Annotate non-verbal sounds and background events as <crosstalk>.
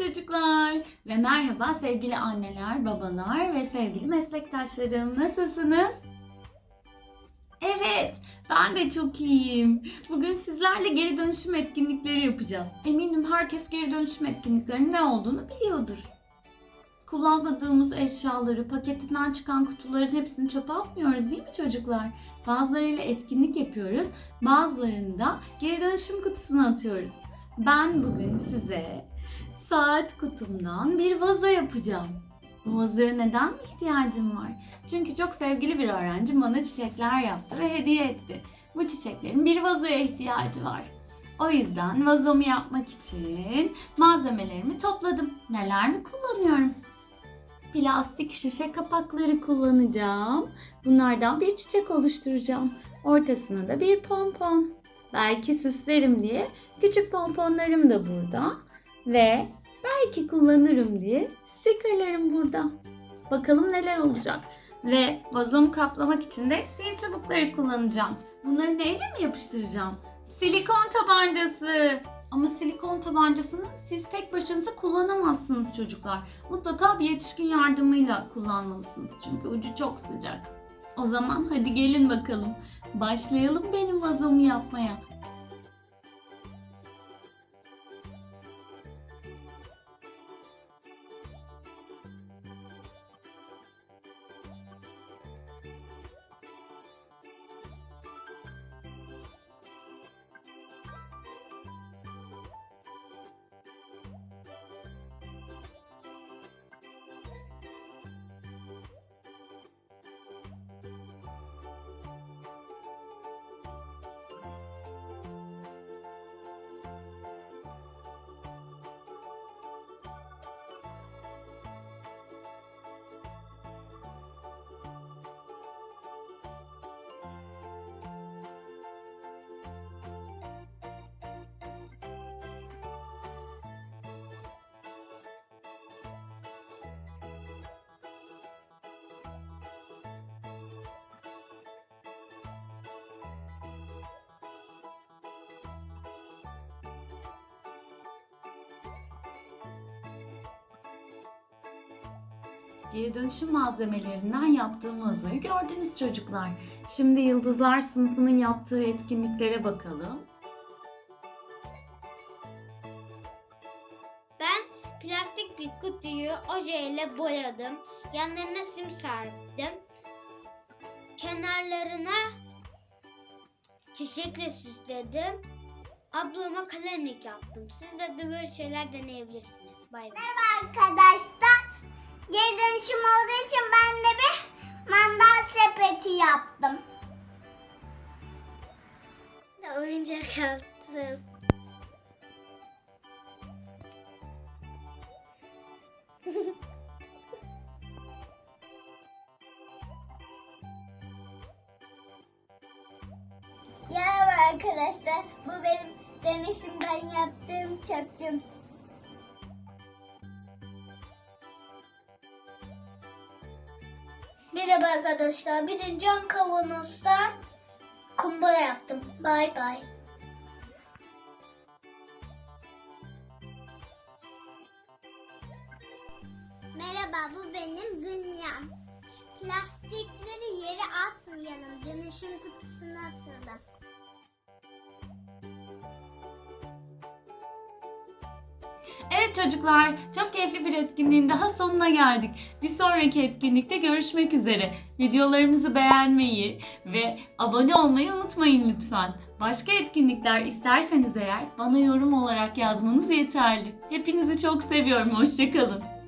çocuklar ve merhaba sevgili anneler, babalar ve sevgili meslektaşlarım. Nasılsınız? Evet, ben de çok iyiyim. Bugün sizlerle geri dönüşüm etkinlikleri yapacağız. Eminim herkes geri dönüşüm etkinliklerinin ne olduğunu biliyordur. Kullanmadığımız eşyaları, paketinden çıkan kutuların hepsini çöpe atmıyoruz değil mi çocuklar? Bazılarıyla etkinlik yapıyoruz, bazılarını da geri dönüşüm kutusuna atıyoruz. Ben bugün size saat kutumdan bir vazo yapacağım. Bu vazoya neden mi ihtiyacım var? Çünkü çok sevgili bir öğrenci bana çiçekler yaptı ve hediye etti. Bu çiçeklerin bir vazoya ihtiyacı var. O yüzden vazomu yapmak için malzemelerimi topladım. Neler mi kullanıyorum? Plastik şişe kapakları kullanacağım. Bunlardan bir çiçek oluşturacağım. Ortasına da bir pompon. Belki süslerim diye küçük pomponlarım da burada. Ve belki kullanırım diye stikerlerim burada. Bakalım neler olacak. Ve vazomu kaplamak için de pil çubukları kullanacağım. Bunları neyle mi yapıştıracağım? Silikon tabancası. Ama silikon tabancasını siz tek başınıza kullanamazsınız çocuklar. Mutlaka bir yetişkin yardımıyla kullanmalısınız. Çünkü ucu çok sıcak. O zaman hadi gelin bakalım. Başlayalım benim vazomu yapmaya. Geri dönüşüm malzemelerinden yaptığım vazoyu gördünüz çocuklar. Şimdi Yıldızlar sınıfının yaptığı etkinliklere bakalım. Ben plastik bir kutuyu ojeyle boyadım. Yanlarına sim serptim. Kenarlarına çiçekle süsledim. Ablama kalemlik yaptım. Siz de de böyle şeyler deneyebilirsiniz. Bay bay. arkadaşlar. Yaptım. <laughs> Merhaba arkadaşlar. Bu benim dönüşümden yaptığım çöpçüm. Merhaba arkadaşlar. Bir de cam kavanozdan kumbara yaptım. Bay bay. Merhaba bu benim dünyam. Plastikleri yere atmayalım. Dönüşüm kutusuna atalım. Evet çocuklar, çok keyifli bir etkinliğin daha sonuna geldik. Bir sonraki etkinlikte görüşmek üzere. Videolarımızı beğenmeyi ve abone olmayı unutmayın lütfen. Başka etkinlikler isterseniz eğer bana yorum olarak yazmanız yeterli. Hepinizi çok seviyorum. Hoşçakalın.